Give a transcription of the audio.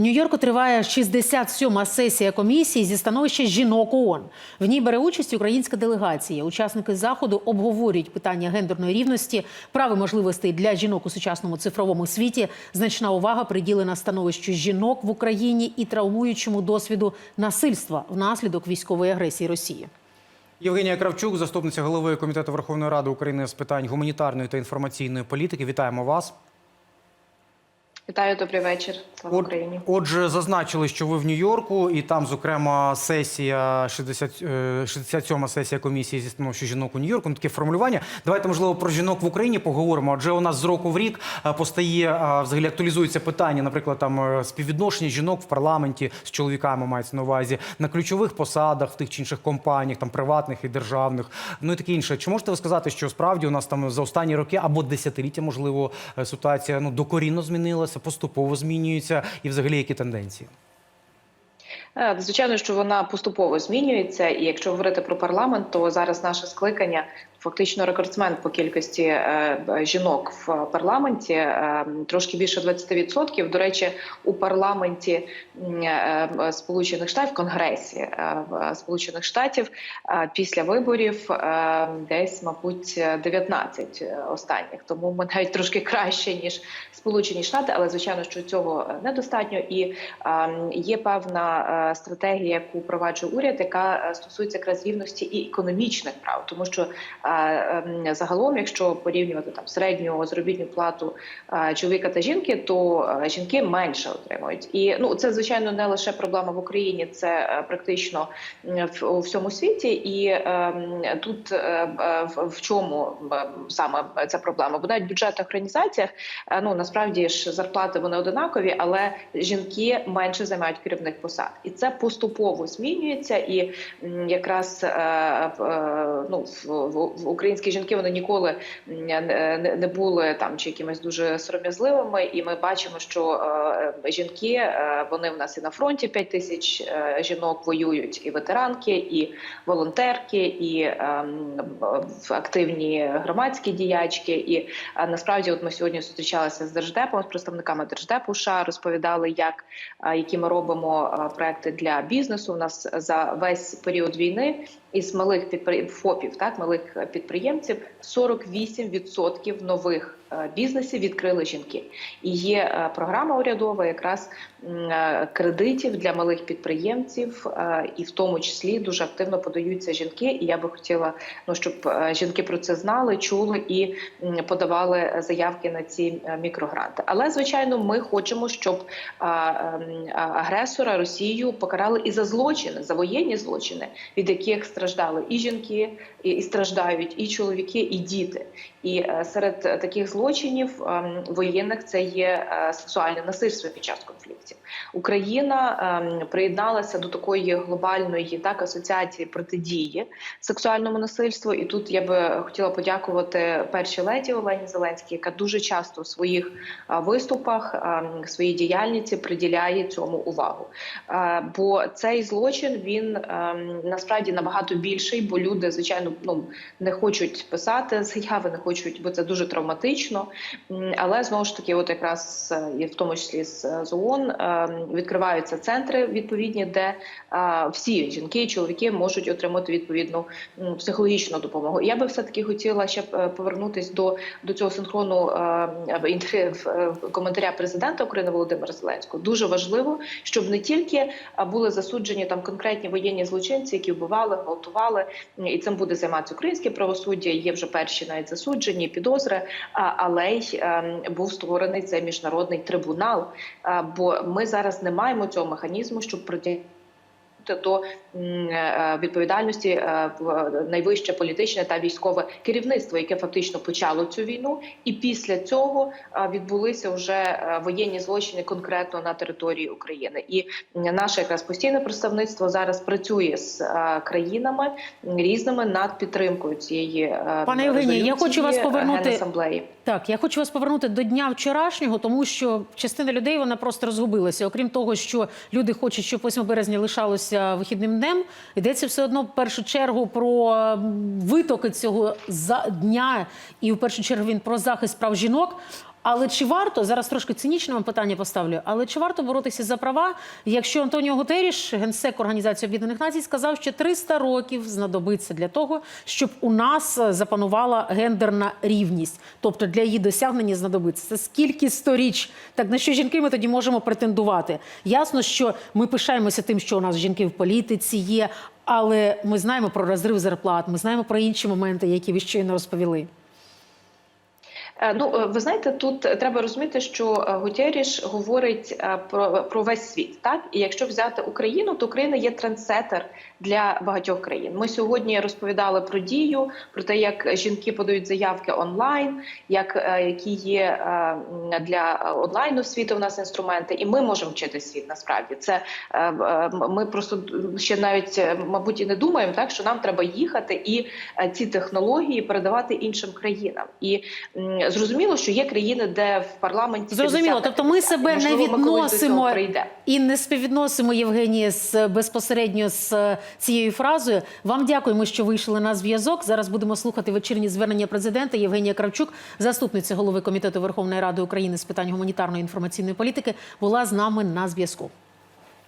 У Нью-Йорку триває 67-ма сесія комісії зі становища жінок ООН. В ній бере участь українська делегація. Учасники заходу обговорюють питання гендерної рівності, прав і можливостей для жінок у сучасному цифровому світі. Значна увага приділена становищу жінок в Україні і травмуючому досвіду насильства внаслідок військової агресії Росії. Євгенія Кравчук, заступниця голови комітету Верховної Ради України з питань гуманітарної та інформаційної політики. Вітаємо вас. Вітаю, добрий вечір. Слава От- Україні. Отже, зазначили, що ви в Нью-Йорку, і там, зокрема, сесія 60, е, 67-ма сесія комісії зі становища жінок у Нью-Йорку. Ну, таке формулювання. Давайте, можливо, про жінок в Україні поговоримо. Адже у нас з року в рік е, постає е, взагалі актуалізується питання, наприклад, там е, співвідношення жінок в парламенті з чоловіками мається на увазі на ключових посадах в тих чи інших компаніях, там приватних і державних. Ну і таке інше. Чи можете ви сказати, що справді у нас там за останні роки або десятиліття, можливо, е, ситуація ну докорінно змінилася, поступово змінюється, і взагалі які тенденції? Е, Звичайно, що вона поступово змінюється, і якщо говорити про парламент, то зараз наше скликання фактично рекордсмен по кількості е, жінок в парламенті, е, трошки більше 20%. До речі, у парламенті е, Сполучених Штатів, в Конгресі Сполучених Штатів після виборів десь, мабуть, 19 останніх. Тому ми навіть трошки краще ніж Сполучені Штати, але звичайно, що цього недостатньо, і є певна стратегія, яку впроваджує уряд, яка стосується якраз рівності і економічних прав, тому що загалом, якщо порівнювати там середню заробітну плату чоловіка та жінки, то е, жінки менше отримують. І ну це звичайно не лише проблема в Україні, це е, практично в всьому світі. І е, тут е, в, чому саме ця проблема? Бо навіть в бюджетних організаціях ну насправді ж зарплати вони одинакові, але жінки менше займають керівних посад, і це поступово змінюється. І якраз ну в українські жінки вони ніколи не, були там чи якимись дуже сором'язливими. І ми бачимо, що е, жінки е, вони в нас і на фронті 5 тисяч е, жінок воюють, і ветеранки, і волонтерки, і активні громадські діячки. І насправді, от ми сьогодні зустрічалися з держдепом, з представниками держдепу США, розповідали, як які ми робимо проекти для бізнесу. У нас за весь період війни із малих підпри... ФОПів, так малих е, підприємців, 48% нових е, бізнесів відкрили жінки. І є е, програма урядова, якраз е, кредитів для малих підприємців, і в тому числі дуже активно подаються жінки. І я би хотіла, ну щоб жінки про це знали, чули і подавали заявки на ці мікрогранти. Але звичайно, ми хочемо, щоб ем, агресора Росію покарали і за злочини, за воєнні злочини, від яких страждали і жінки, і, страждають і чоловіки, і діти. І серед таких злочинів ем, воєнних це є е, сексуальне насильство під час конфліктів. Україна ем, приєдналася до такої глобальної так асоціації протидії сексуальному насильству. І тут я би хотіла подякувати першій леді Олені Зеленській, яка дуже часто у своїх виступах ем, своїй діяльності приділяє цьому увагу. Е, Бо цей злочин він насправді набагато більший, бо люди, звичайно, ну не хочуть писати заяви, не хочуть, бо це дуже травматично. М, Але знову ж таки, от якраз е, і в тому числі з, з ООН ем, відкриваються центри відповідні, де е, всі жінки і чоловіки можуть отримати відповідну психологічну допомогу. Я би все таки хотіла ще е, повернутись до, до цього синхрону е, в е, коментаря президента України Володимира Зеленського. Дуже важливо, щоб не тільки е, були засуджені там конкретні воєнні злочинці, які вбивали, гвалтували, і цим буде займатися українське правосуддя. Є вже перші навіть засуджені підозри, але й ем, був створений цей міжнародний трибунал. Бо ми зараз не маємо цього механізму, щоб притягнути до е, відповідальності е, найвище політичне та військове керівництво, яке фактично почало цю війну, і після цього е, відбулися вже е, воєнні злочини конкретно на території України. І наше якраз постійне представництво зараз працює з е, країнами різними над підтримкою цієї е, Пане Євгенію, я хочу вас е, повернути- Генасамблеї. Так, я хочу вас повернути до дня вчорашнього, тому що частина людей вона просто розгубилася. Окрім того, що люди хочуть, щоб 8 березня лишалося вихідним днем, йдеться все одно в першу чергу про витоки цього дня, і в першу чергу він про захист прав жінок. Але чи варто зараз трошки цинічне вам питання поставлю? Але чи варто боротися за права, якщо Антоніо Гутеріш, генсек Організації Об'єднаних Націй, сказав, що 300 років знадобиться для того, щоб у нас запанувала гендерна рівність, тобто для її досягнення знадобиться це скільки сторіч? Так на що жінки ми тоді можемо претендувати? Ясно, що ми пишаємося тим, що у нас жінки в політиці є, але ми знаємо про розрив зарплат, ми знаємо про інші моменти, які ви щойно розповіли. Е, Ну, е, ви знаєте, тут треба розуміти, що е, Гутєріш говорить про, про весь світ. Так, і якщо взяти Україну, то Україна є трендсеттер для багатьох країн. Ми сьогодні розповідали про дію, про те, як жінки подають заявки онлайн, як які є для онлайну світу. У нас інструменти, і ми можемо вчити світ. Насправді це ми просто ще навіть мабуть і не думаємо, так що нам треба їхати і ці технології передавати іншим країнам. І зрозуміло, що є країни, де в парламенті Зрозуміло, тобто ми себе не Можливо, відносимо і не співвідносимо Євгенія з безпосередньо з цією фразою. Вам дякуємо, що вийшли на зв'язок. Зараз будемо слухати вечірні звернення президента Євгенія Кравчук, заступниця голови комітету Верховної Ради України з питань гуманітарної інформаційної політики, була з нами на зв'язку.